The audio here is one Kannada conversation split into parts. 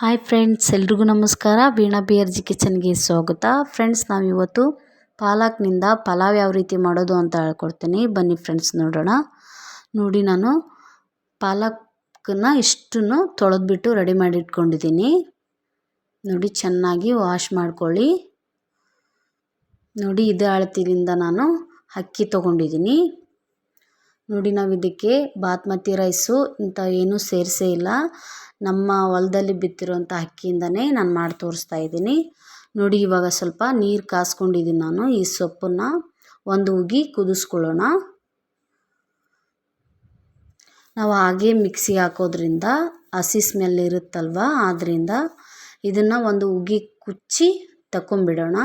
ಹಾಯ್ ಫ್ರೆಂಡ್ಸ್ ಎಲ್ರಿಗೂ ನಮಸ್ಕಾರ. ವೀಣಾ ಬಿ ಆರ್ ಜಿ ಕಿಚನ್ಗೆ ಸ್ವಾಗತ. ಫ್ರೆಂಡ್ಸ್ ನಾವಿವತ್ತು ಪಾಲಕ್ನಿಂದ ಪಲಾವ್ ಯಾವ ರೀತಿ ಮಾಡೋದು ಅಂತ ಹೇಳ್ಕೊಡ್ತೀನಿ. ಬನ್ನಿ ಫ್ರೆಂಡ್ಸ್ ನೋಡೋಣ. ನೋಡಿ ನಾನು ಪಾಲಕ್ನ ಇಷ್ಟನ್ನು ತೊಳೆದ್ಬಿಟ್ಟು ರೆಡಿ ಮಾಡಿ ಇಟ್ಕೊಂಡಿದ್ದೀನಿ ನೋಡಿ, ಚೆನ್ನಾಗಿ ವಾಶ್ ಮಾಡ್ಕೊಳ್ಳಿ. ನೋಡಿ, ಇದೇ ಅಳತಿಯಿಂದ ನಾನು ಅಕ್ಕಿ ತೊಗೊಂಡಿದ್ದೀನಿ. ನೋಡಿ, ನಾವು ಇದಕ್ಕೆ ಬಾತ್ಮತಿ ರೈಸು ಇಂಥ ಏನೂ ಸೇರಿಸೇ ಇಲ್ಲ. ನಮ್ಮ ಹೊಲದಲ್ಲಿ ಬಿತ್ತಿರೋಂಥ ಅಕ್ಕಿಯಿಂದನೇ ನಾನು ಮಾಡಿ ತೋರಿಸ್ತಾ ಇದ್ದೀನಿ. ನೋಡಿ, ಇವಾಗ ಸ್ವಲ್ಪ ನೀರು ಕಾಸ್ಕೊಂಡಿದ್ದೀನಿ ನಾನು. ಈ ಸೊಪ್ಪನ್ನು ಒಂದು ಉಗಿ ಕುದಿಸ್ಕೊಳ್ಳೋಣ. ನಾವು ಹಾಗೆ ಮಿಕ್ಸಿ ಹಾಕೋದ್ರಿಂದ ಹಸಿ ಸ್ಮೆಲ್ ಇರುತ್ತಲ್ವ? ಆದ್ದರಿಂದ ಇದನ್ನು ಒಂದು ಉಗಿ ಕುಚ್ಚಿ ತಗೊಂಬಿಡೋಣ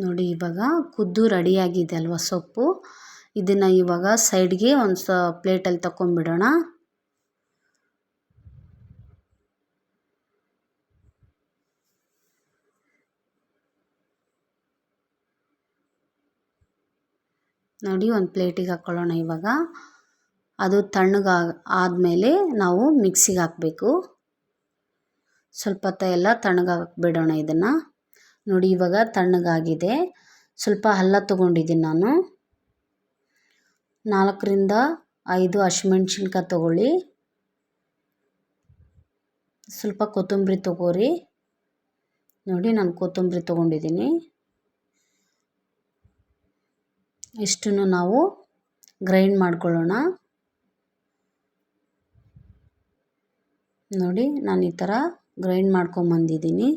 ನೋಡಿ ಇವಾಗ ಕುದ್ದು ರೆಡಿಯಾಗಿದೆ ಅಲ್ವ ಸೊಪ್ಪು. ಇದನ್ನು ಇವಾಗ ಸೈಡ್ಗೆ ಒಂದು ಸ ಪ್ಲೇಟಲ್ಲಿ ತಗೊಂಬಿಡೋಣ ನೋಡಿ ಒಂದು ಪ್ಲೇಟಿಗೆ ಹಾಕ್ಕೊಳ್ಳೋಣ ಇವಾಗ. ಅದು ತಣ್ಣಗೆ ಆದಮೇಲೆ ನಾವು ಮಿಕ್ಸಿಗೆ ಹಾಕಬೇಕು. ಸ್ವಲ್ಪ ಹೊತ್ತ ಎಲ್ಲ ತಣ್ಣಗಾಕ್ಬಿಡೋಣ ಇದನ್ನು. ನೋಡಿ ಇವಾಗ ತಣ್ಣಗಾಗಿದೆ. ಸ್ವಲ್ಪ ಹಲ್ಲ ತೊಗೊಂಡಿದ್ದೀನಿ ನಾನು. ನಾಲ್ಕರಿಂದ ಐದು ಹಸಿಮೆಣ್ಸಿನ್ಕಾಯಿ ತೊಗೊಳ್ಳಿ. ಸ್ವಲ್ಪ ಕೊತ್ತಂಬರಿ ತೊಗೋರಿ. ನೋಡಿ ನಾನು ಕೊತ್ತಂಬರಿ ತೊಗೊಂಡಿದ್ದೀನಿ. ಇಷ್ಟನ್ನು ನಾವು ಗ್ರೈಂಡ್ ಮಾಡ್ಕೊಳ್ಳೋಣ. ನೋಡಿ ನಾನು ಈ ಥರ ಗ್ರೈಂಡ್ ಮಾಡ್ಕೊಂಬಂದಿದ್ದೀನಿ.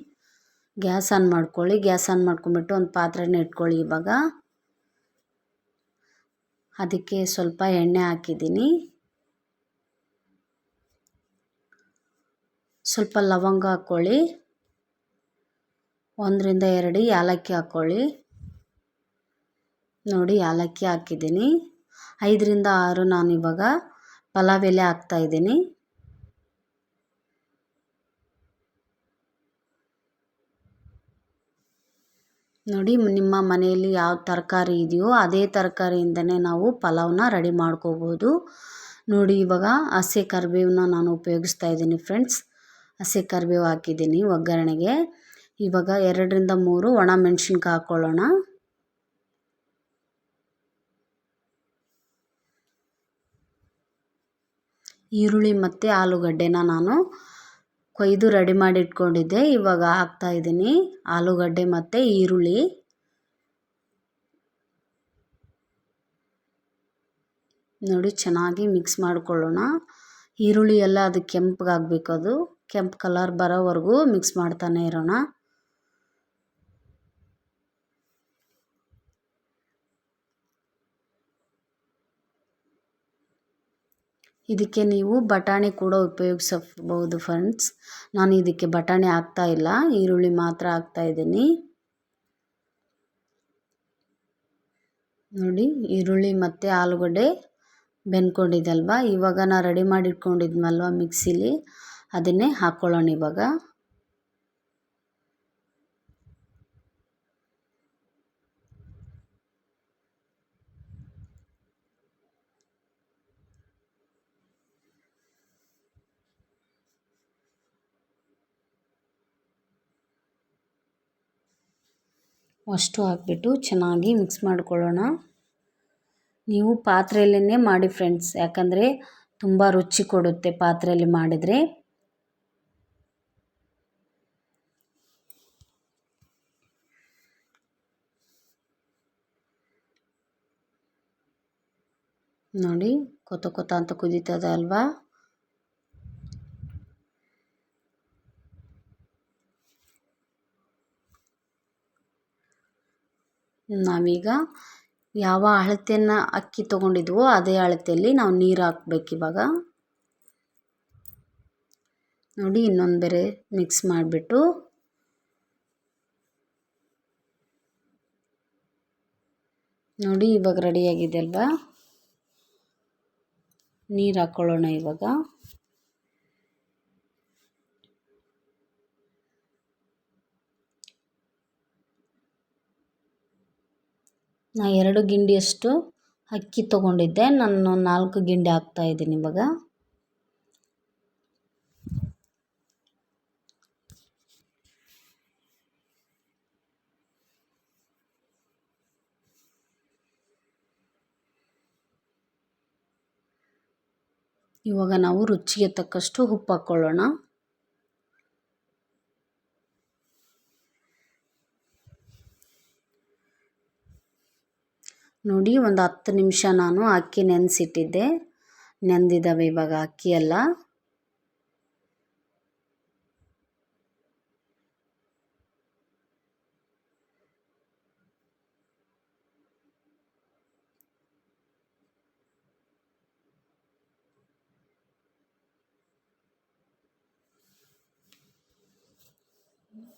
ಗ್ಯಾಸ್ ಆನ್ ಮಾಡ್ಕೊಳ್ಳಿ. ಗ್ಯಾಸ್ ಆನ್ ಮಾಡ್ಕೊಂಬಿಟ್ಟು ಒಂದು ಪಾತ್ರೆನ ಇಟ್ಕೊಳ್ಳಿ ಇವಾಗ. ಅದಕ್ಕೆ ಸ್ವಲ್ಪ ಎಣ್ಣೆ ಹಾಕಿದ್ದೀನಿ. ಸ್ವಲ್ಪ ಲವಂಗ ಹಾಕ್ಕೊಳ್ಳಿ. ಒಂದರಿಂದ ಎರಡು ಏಲಕ್ಕಿ ಹಾಕ್ಕೊಳ್ಳಿ. ನೋಡಿ ಏಲಕ್ಕಿ ಹಾಕಿದ್ದೀನಿ. ಐದರಿಂದ ಆರು ನಾನು ಇವಾಗ ಪಲಾವ್ ಎಲೆ ಹಾಕ್ತಾಯಿದ್ದೀನಿ ನೋಡಿ, ನಿಮ್ಮ ಮನೆಯಲ್ಲಿ ಯಾವ ತರಕಾರಿ ಇದೆಯೋ ಅದೇ ತರಕಾರಿಯಿಂದನೇ ನಾವು ಪಲಾವ್ನ ರೆಡಿ ಮಾಡ್ಕೋಬೋದು. ನೋಡಿ, ಇವಾಗ ಹಸಿ ಕರಿಬೇವನ್ನ ನಾನು ಉಪಯೋಗಿಸ್ತಾ ಇದ್ದೀನಿ ಫ್ರೆಂಡ್ಸ್. ಹಸಿ ಕರಿಬೇವು ಹಾಕಿದ್ದೀನಿ ಒಗ್ಗರಣೆಗೆ. ಇವಾಗ ಎರಡರಿಂದ ಮೂರು ಒಣ ಮೆಣಸಿನ್ಕಾಯಿ ಹಾಕ್ಕೊಳ್ಳೋಣ ಈರುಳ್ಳಿ ಮತ್ತು ಆಲೂಗಡ್ಡೆನ ನಾನು ಕೊಯ್ದು ರೆಡಿ ಮಾಡಿ ಇಟ್ಕೊಂಡಿದ್ದೆ ಇವಾಗ ಹಾಕ್ತಾಯಿದ್ದೀನಿ ಆಲೂಗಡ್ಡೆ ಮತ್ತು ಈರುಳ್ಳಿ. ನೋಡಿ, ಚೆನ್ನಾಗಿ ಮಿಕ್ಸ್ ಮಾಡಿಕೊಳ್ಳೋಣ. ಈರುಳ್ಳಿ ಎಲ್ಲ ಅದು ಕೆಂಪಗಾಗಬೇಕು ಅದು. ಕೆಂಪು ಕಲರ್ ಬರೋವರೆಗೂ ಮಿಕ್ಸ್ ಮಾಡ್ತಾನೆ ಇರೋಣ. ಇದಕ್ಕೆ ನೀವು ಬಟಾಣಿ ಕೂಡ ಉಪಯೋಗಿಸಬಹುದು ಫ್ರೆಂಡ್ಸ್ ನಾನು ಇದಕ್ಕೆ ಬಟಾಣಿ ಹಾಕ್ತಾ ಇಲ್ಲ, ಈರುಳ್ಳಿ ಮಾತ್ರ ಹಾಕ್ತಾ ಇದ್ದೀನಿ. ನೋಡಿ, ಈರುಳ್ಳಿ ಮತ್ತು ಆಲೂಗಡ್ಡೆ ಬೆಂದ್ಕೊಂಡಿದ್ದಲ್ವ ಇವಾಗ ನಾನು ರೆಡಿ ಮಾಡಿ ಇಟ್ಕೊಂಡಿದ್ನಲ್ವ ಮಿಕ್ಸಿಲಿ ಅದನ್ನೇ ಹಾಕ್ಕೊಳ್ಳೋಣ ಇವಾಗ. ಅಷ್ಟು ಹಾಕಿಬಿಟ್ಟು ಚೆನ್ನಾಗಿ ಮಿಕ್ಸ್ ಮಾಡ್ಕೊಳ್ಳೋಣ. ನೀವು ಪಾತ್ರೆಯಲ್ಲೇ ಮಾಡಿ ಫ್ರೆಂಡ್ಸ್, ಯಾಕಂದರೆ ತುಂಬ ರುಚಿ ಕೊಡುತ್ತೆ ಪಾತ್ರೆಯಲ್ಲಿ ಮಾಡಿದರೆ. ನೋಡಿ, ಕೊತ ಕೊತ ಅಂತ ಕುದೀತದೆ ಅಲ್ವಾ? ನಾವೀಗ ಯಾವ ಅಳತೆಯನ್ನು ಅಕ್ಕಿ ತೊಗೊಂಡಿದ್ವೋ ಅದೇ ಅಳತೆಯಲ್ಲಿ ನಾವು ನೀರು ಹಾಕ್ಬೇಕು ಇವಾಗ ನೋಡಿ, ಇನ್ನೊಂದು ಬೇರೆ ಮಿಕ್ಸ್ ಮಾಡಿಬಿಟ್ಟು. ನೋಡಿ, ಇವಾಗ ರೆಡಿಯಾಗಿದೆ ಅಲ್ವಾ? ನೀರು ಹಾಕ್ಕೊಳ್ಳೋಣ ಇವಾಗ. ನಾ ಎರಡು ಗಿಂಡಿಯಷ್ಟು ಅಕ್ಕಿ ತೊಗೊಂಡಿದ್ದೆ. ನಾನು ನಾಲ್ಕು ಗಿಂಡಿ ಇದ್ದೀನಿ ಇವಾಗ. ಇವಾಗ ನಾವು ರುಚಿಗೆ ತಕ್ಕಷ್ಟು ಉಪ್ಪು ಹಾಕ್ಕೊಳ್ಳೋಣ ನೋಡಿ ಒಂದು ಹತ್ತು ನಿಮಿಷ ನಾನು ಅಕ್ಕಿ ನೆನೆಸಿಟ್ಟಿದ್ದೆ. ನೆಂದಿದ್ದಾವೆ ಇವಾಗ ಅಕ್ಕಿ ಎಲ್ಲ.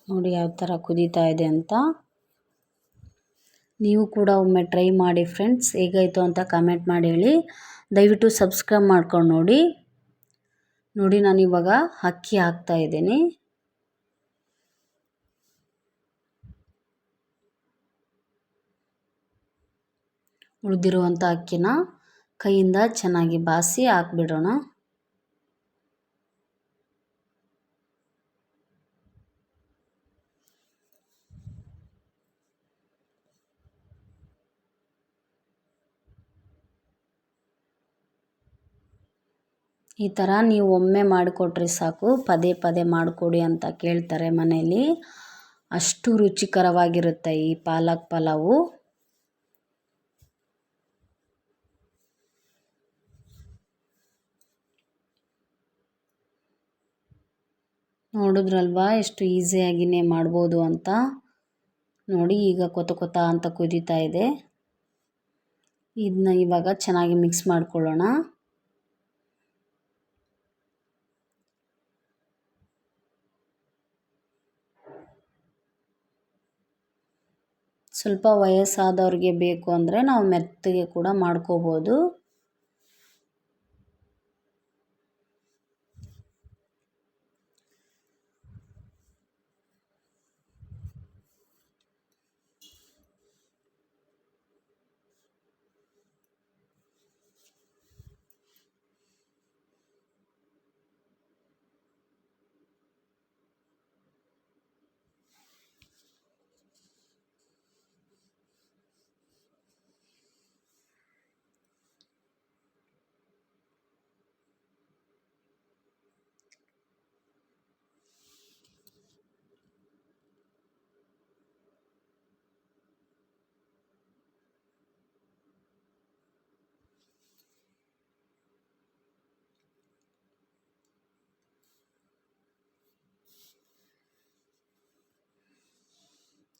ನೋಡಿ ಯಾವ ಥರ ಕುದೀತಾ ಇದೆ ಅಂತ. ನೀವು ಕೂಡ ಒಮ್ಮೆ ಟ್ರೈ ಮಾಡಿ ಫ್ರೆಂಡ್ಸ್, ಹೇಗಾಯಿತು ಅಂತ ಕಮೆಂಟ್ ಮಾಡಿ ಹೇಳಿ. ದಯವಿಟ್ಟು ಸಬ್ಸ್ಕ್ರೈಬ್ ಮಾಡ್ಕೊಂಡು ನೋಡಿ. ನೋಡಿ ನಾನು ಇವಾಗ ಅಕ್ಕಿ ಹಾಕ್ತಾ ಇದ್ದೀನಿ. ಉಳಿದಿರುವಂಥ ಅಕ್ಕಿನ ಕೈಯಿಂದ ಚೆನ್ನಾಗಿ ಬಾಸಿ ಹಾಕ್ಬಿಡೋಣ. ಈ ಥರ ನೀವು ಒಮ್ಮೆ ಮಾಡಿಕೊಟ್ರೆ ಸಾಕು, ಪದೇ ಪದೇ ಮಾಡಿಕೊಡಿ ಅಂತ ಕೇಳ್ತಾರೆ ಮನೆಯಲ್ಲಿ ಅಷ್ಟು ರುಚಿಕರವಾಗಿರುತ್ತೆ ಈ ಪಾಲಕ್ ಪಲಾವು. ನೋಡಿದ್ರಲ್ವಾ ಎಷ್ಟು ಈಸಿಯಾಗಿನೇ ಮಾಡ್ಬೋದು ಅಂತ. ನೋಡಿ ಈಗ ಕೊತ ಕೊತ ಅಂತ ಕುದೀತಾ ಇದೆ. ಇದನ್ನ ಇವಾಗ ಚೆನ್ನಾಗಿ ಮಿಕ್ಸ್ ಮಾಡ್ಕೊಳ್ಳೋಣ. ಸ್ವಲ್ಪ ವಯಸ್ಸಾದವ್ರಿಗೆ ಬೇಕು ಅಂದರೆ ನಾವು ಮೆತ್ತಗೆ ಕೂಡ ಮಾಡ್ಕೋಬೋದು.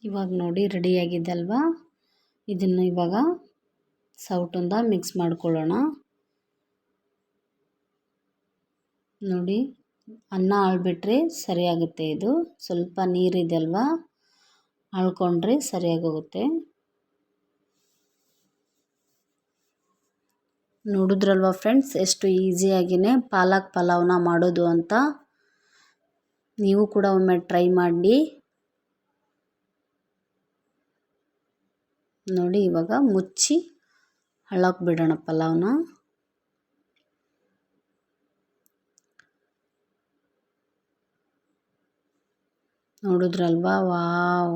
ಇವಾಗ ನೋಡಿ ರೆಡಿಯಾಗಿದೆ ಅಲ್ವಾ ಇದನ್ನು ಇವಾಗ ಸೌಟಿಂದ ಮಿಕ್ಸ್ ಮಾಡ್ಕೊಳ್ಳೋಣ. ನೋಡಿ, ಅನ್ನ ಆಳ್ಬಿಟ್ರೆ ಸರಿಯಾಗುತ್ತೆ ಇದು. ಸ್ವಲ್ಪ ನೀರಿದೆ ಅಲ್ವಾ ಆಳ್ಕೊಂಡ್ರೆ ಸರಿಯಾಗೋಗುತ್ತೆ. ನೋಡಿದ್ರಲ್ವ ಫ್ರೆಂಡ್ಸ್ ಎಷ್ಟು ಈಸಿಯಾಗಿಯೇ ಪಾಲಕ್ ಪಲಾವ್ನ ಮಾಡೋದು ಅಂತ. ನೀವು ಕೂಡ ಒಮ್ಮೆ ಟ್ರೈ ಮಾಡಿ. ನೋಡಿ ಇವಾಗ ಮುಚ್ಚಿ ಹಳ್ಳಕ್ಕೆ ಬಿಡೋಣ ಪಲಾವ್ನ. ನೋಡಿದ್ರಲ್ವಾ? ವಾವ್.